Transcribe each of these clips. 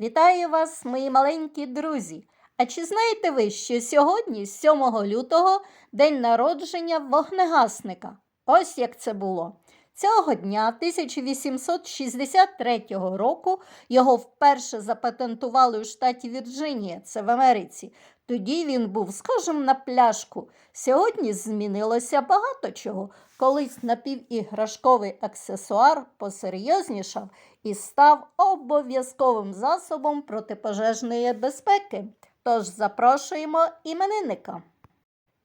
Вітаю вас, мої маленькі друзі! А чи знаєте ви, що сьогодні, 7 лютого, день народження вогнегасника? Ось як це було. Цього дня 1863 року його вперше запатентували у штаті Вірджинія, це в Америці. Тоді він був схожим на пляшку. Сьогодні змінилося багато чого. Колись напівіграшковий аксесуар посерйознішав і став обов'язковим засобом протипожежної безпеки. Тож запрошуємо іменинника.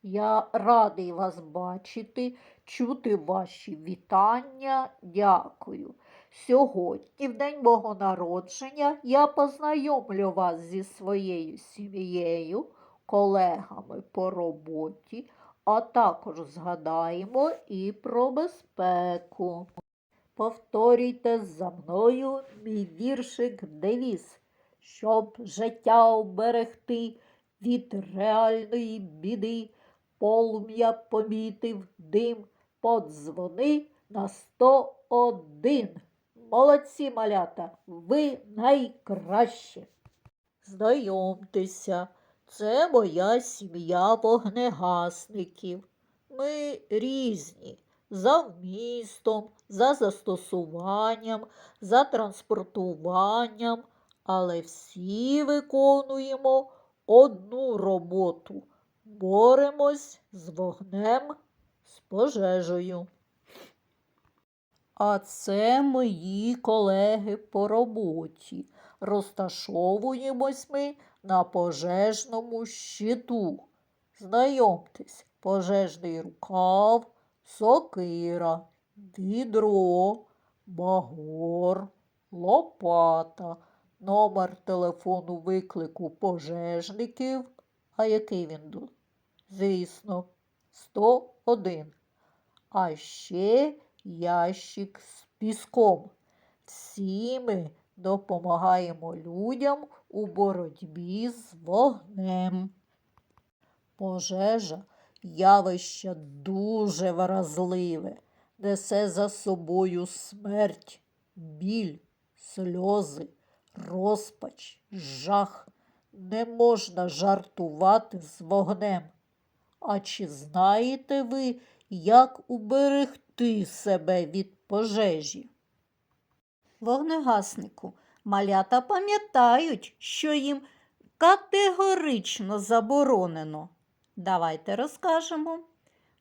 Я радий вас бачити, чути ваші вітання. Дякую. Сьогодні, в день мого народження, я познайомлю вас зі своєю сім'єю, колегами по роботі, а також згадаємо і про безпеку. Повторюйте за мною мій віршик девіз, щоб життя оберегти від реальної біди. Полум'я помітив дим, подзвони на 101. Молодці малята, ви найкращі. Знайомтеся, це моя сім'я вогнегасників. Ми різні за вмістом, за застосуванням, за транспортуванням, але всі виконуємо одну роботу. Боремось з вогнем, з пожежею. А це мої колеги по роботі. Розташовуємось ми на пожежному щиту. Знайомтесь, пожежний рукав, сокира, відро, багор, лопата, номер телефону виклику пожежників. А який він тут? Звісно, 101. А ще ящик з піском. Всі ми допомагаємо людям у боротьбі з вогнем. Пожежа явище дуже вразливе, несе за собою смерть, біль, сльози, розпач, жах. Не можна жартувати з вогнем. А чи знаєте ви, як уберегти себе від пожежі? Вогнегаснику малята пам'ятають, що їм категорично заборонено. Давайте розкажемо.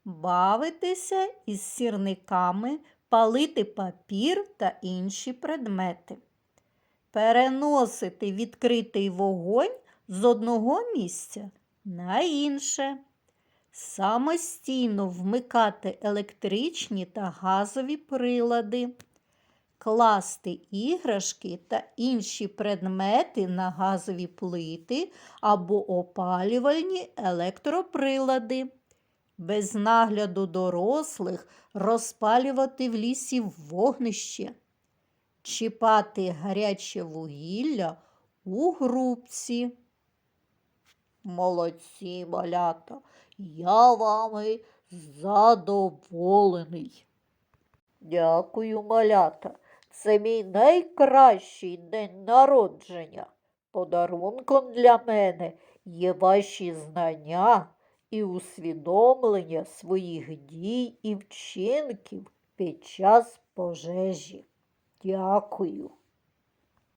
Бавитися із сірниками, палити папір та інші предмети. Переносити відкритий вогонь з одного місця на інше. Самостійно вмикати електричні та газові прилади, класти іграшки та інші предмети на газові плити або опалювальні електроприлади. Без нагляду дорослих розпалювати в лісі вогнище, чіпати гаряче вугілля у грубці. Молодці малята, я вами задоволений. Дякую, малята. Це мій найкращий день народження. Подарунком для мене є ваші знання і усвідомлення своїх дій і вчинків під час пожежі. Дякую.